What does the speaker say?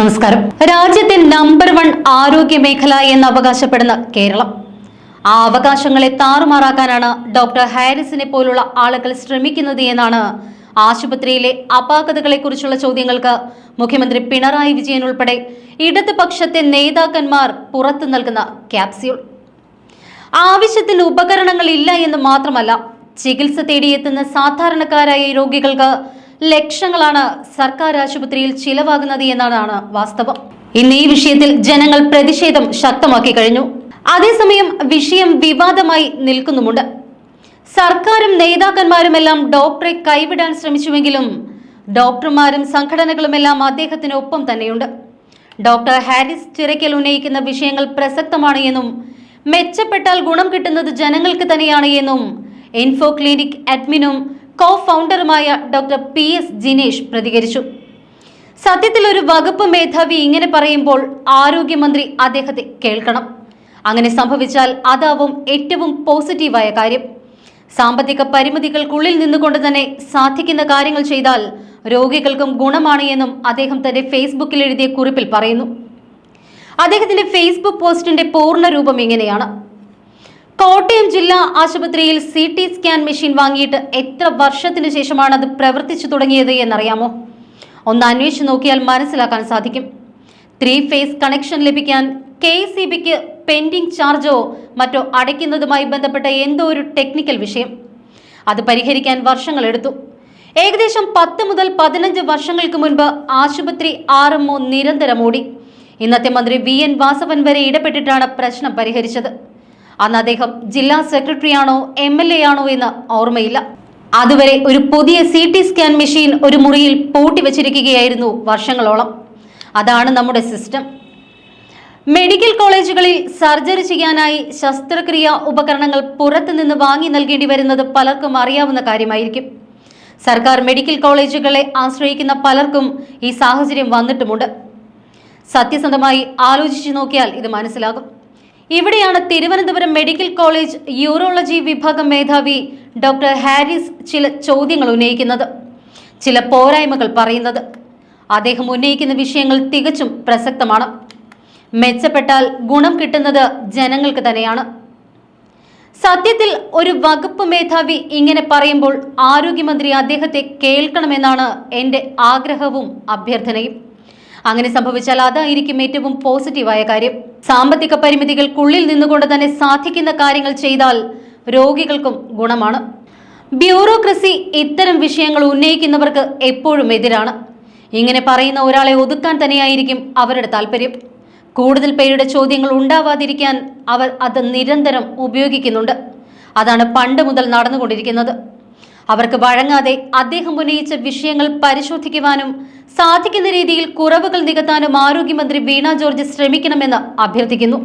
നമസ്കാരം. രാജ്യത്തെ number one ആരോഗ്യ മേഖല എന്ന് അവകാശപ്പെടുന്ന കേരളം. ആ അവകാശങ്ങളെ താറുമാറാക്കാനാണ് ഡോക്ടർ ഹാരിസിനെ പോലുള്ള ആളുകൾ ശ്രമിക്കുന്നത് എന്നാണ് ആശുപത്രിയിലെ അപാകതകളെക്കുറിച്ചുള്ള ചോദ്യങ്ങൾക്ക് മുഖ്യമന്ത്രി പിണറായി വിജയൻ ഉൾപ്പെടെ ഇടതുപക്ഷത്തെ നേതാക്കന്മാർ പുറത്തു നൽകുന്ന ക്യാപ്സ്യൂൾ ആവശ്യത്തിന് ഉപകരണങ്ങൾ ഇല്ല എന്ന് മാത്രമല്ല ചികിത്സ തേടിയെത്തുന്ന സാധാരണക്കാരായ രോഗികൾക്ക് ലക്ഷങ്ങളാണ് സർക്കാർ ആശുപത്രിയിൽ ചിലവാകുന്നത് എന്നതാണ് വാസ്തവം. ഇന്ന് ഈ വിഷയത്തിൽ ജനങ്ങൾ പ്രതിഷേധം ശക്തമാക്കി കഴിഞ്ഞു. അതേസമയം വിഷയം വിവാദമായി നിൽക്കുന്നുമുണ്ട്. സർക്കാരും നേതാക്കന്മാരുമെല്ലാം ഡോക്ടറെ കൈവിടാൻ ശ്രമിച്ചുവെങ്കിലും ഡോക്ടർമാരും സംഘടനകളുമെല്ലാം അദ്ദേഹത്തിന് ഒപ്പം തന്നെയുണ്ട്. ഡോക്ടർ ഹാരിസ് ചിറയ്ക്കൽ ഉന്നയിക്കുന്ന വിഷയങ്ങൾ പ്രസക്തമാണ് എന്നും മെച്ചപ്പെട്ടാൽ ഗുണം കിട്ടുന്നത് ജനങ്ങൾക്ക് തന്നെയാണ് എന്നും ഇൻഫോ ക്ലിനിക് അഡ്മിനും കോ ഫൗണ്ടറുമായ ഡോക്ടർ പി എസ് ജിനേഷ് പ്രതികരിച്ചു. സത്യത്തിൽ ഒരു വകുപ്പ് മേധാവി ഇങ്ങനെ പറയുമ്പോൾ ആരോഗ്യമന്ത്രി അദ്ദേഹത്തെ കേൾക്കണം. അങ്ങനെ സംഭവിച്ചാൽ അതാവും ഏറ്റവും പോസിറ്റീവായ കാര്യം. സാമ്പത്തിക പരിമിതികൾക്കുള്ളിൽ നിന്നുകൊണ്ട് തന്നെ സാധിക്കുന്ന കാര്യങ്ങൾ ചെയ്താൽ രോഗികൾക്കും ഗുണമാണ് എന്നും അദ്ദേഹം തന്റെ ഫേസ്ബുക്കിൽ എഴുതിയ കുറിപ്പിൽ പറയുന്നു. അദ്ദേഹത്തിന്റെ ഫേസ്ബുക്ക് പോസ്റ്റിന്റെ പൂർണ രൂപം ഇങ്ങനെയാണ്. കോട്ടയം ജില്ലാ ആശുപത്രിയിൽ സി ടി സ്കാൻ മെഷീൻ വാങ്ങിയിട്ട് എത്ര വർഷത്തിനു ശേഷമാണ് അത് പ്രവർത്തിച്ചു തുടങ്ങിയത് എന്നറിയാമോ? ഒന്ന് അന്വേഷിച്ച് നോക്കിയാൽ മനസ്സിലാക്കാൻ സാധിക്കും. ത്രീ ഫേസ് കണക്ഷൻ ലഭിക്കാൻ കെ സി ബിക്ക് പെൻഡിംഗ് ചാർജോ മറ്റോ അടയ്ക്കുന്നതുമായി ബന്ധപ്പെട്ട എന്തോ ഒരു ടെക്നിക്കൽ വിഷയം. അത് പരിഹരിക്കാൻ വർഷങ്ങളെടുത്തു ഏകദേശം പത്ത് മുതൽ പതിനഞ്ച് വർഷങ്ങൾക്ക് മുൻപ് ആശുപത്രി ആർ എം ഒ നിരന്തരം ഓടി ഇന്നത്തെ മന്ത്രി വി എൻ വാസവൻ വരെ ഇടപെട്ടിട്ടാണ് പ്രശ്നം പരിഹരിച്ചത്. അന്ന് അദ്ദേഹം ജില്ലാ സെക്രട്ടറിയാണോ എം എൽ എ ആണോ എന്ന് ഓർമ്മയില്ല. അതുവരെ ഒരു പുതിയ സി ടി സ്കാൻ മെഷീൻ ഒരു മുറിയിൽ പൂട്ടി വെച്ചിരിക്കുകയായിരുന്നു വർഷങ്ങളോളം. അതാണ് നമ്മുടെ സിസ്റ്റം. മെഡിക്കൽ കോളേജുകളിൽ സർജറി ചെയ്യാനായി ശസ്ത്രക്രിയ ഉപകരണങ്ങൾ പുറത്തുനിന്ന് വാങ്ങി നൽകേണ്ടി വരുന്നത് പലർക്കും അറിയാവുന്ന കാര്യമായിരിക്കും. സർക്കാർ മെഡിക്കൽ കോളേജുകളെ ആശ്രയിക്കുന്ന പലർക്കും ഈ സാഹചര്യം വന്നിട്ടുമുണ്ട്. സത്യസന്ധമായി ആലോചിച്ചു നോക്കിയാൽ ഇത് മനസ്സിലാകും. ഇവിടെയാണ് തിരുവനന്തപുരം മെഡിക്കൽ കോളേജ് യൂറോളജി വിഭാഗം മേധാവി ഡോക്ടർ ഹാരിസ് ചില ചോദ്യങ്ങൾ ഉന്നയിക്കുന്നത് ചില പോരായ്മകൾ പറയുന്നത്. അദ്ദേഹം ഉന്നയിക്കുന്ന വിഷയങ്ങൾ തികച്ചും പ്രസക്തമാണ്. മെച്ചപ്പെട്ടാൽ ഗുണം കിട്ടുന്നത് ജനങ്ങൾക്ക് തന്നെയാണ്. സത്യത്തിൽ ഒരു വകുപ്പ് മേധാവി ഇങ്ങനെ പറയുമ്പോൾ ആരോഗ്യമന്ത്രി അദ്ദേഹത്തെ കേൾക്കണമെന്നാണ് എന്റെ ആഗ്രഹവും അഭ്യർത്ഥനയും. അങ്ങനെ സംഭവിച്ചാൽ അതായിരിക്കും ഏറ്റവും പോസിറ്റീവായ കാര്യം. സാമ്പത്തിക പരിമിതികൾക്കുള്ളിൽ നിന്നുകൊണ്ട് തന്നെ സാധിക്കുന്ന കാര്യങ്ങൾ ചെയ്താൽ രോഗികൾക്കും ഗുണമാണ്. ബ്യൂറോക്രസി ഇത്തരം വിഷയങ്ങൾ ഉന്നയിക്കുന്നവർക്ക് എപ്പോഴും എതിരാണ്. ഇങ്ങനെ പറയുന്ന ഒരാളെ ഒതുക്കാൻ തന്നെയായിരിക്കും അവരുടെ താല്പര്യം കൂടുതൽ പേരുടെ ചോദ്യങ്ങൾ ഉണ്ടാവാതിരിക്കാൻ അവർ അത് നിരന്തരം ഉപയോഗിക്കുന്നുണ്ട്. അതാണ് പണ്ട് മുതൽ നടന്നുകൊണ്ടിരിക്കുന്നത്. അവർക്ക് വഴങ്ങാതെ അദ്ദേഹം ഉന്നയിച്ച വിഷയങ്ങൾ പരിശോധിക്കുവാനും സാധിക്കുന്ന രീതിയിൽ കുറവുകൾ നികത്താനും ആരോഗ്യമന്ത്രി വീണ ജോർജ് ശ്രമിക്കണമെന്ന് അഭ്യർത്ഥിക്കുന്നു.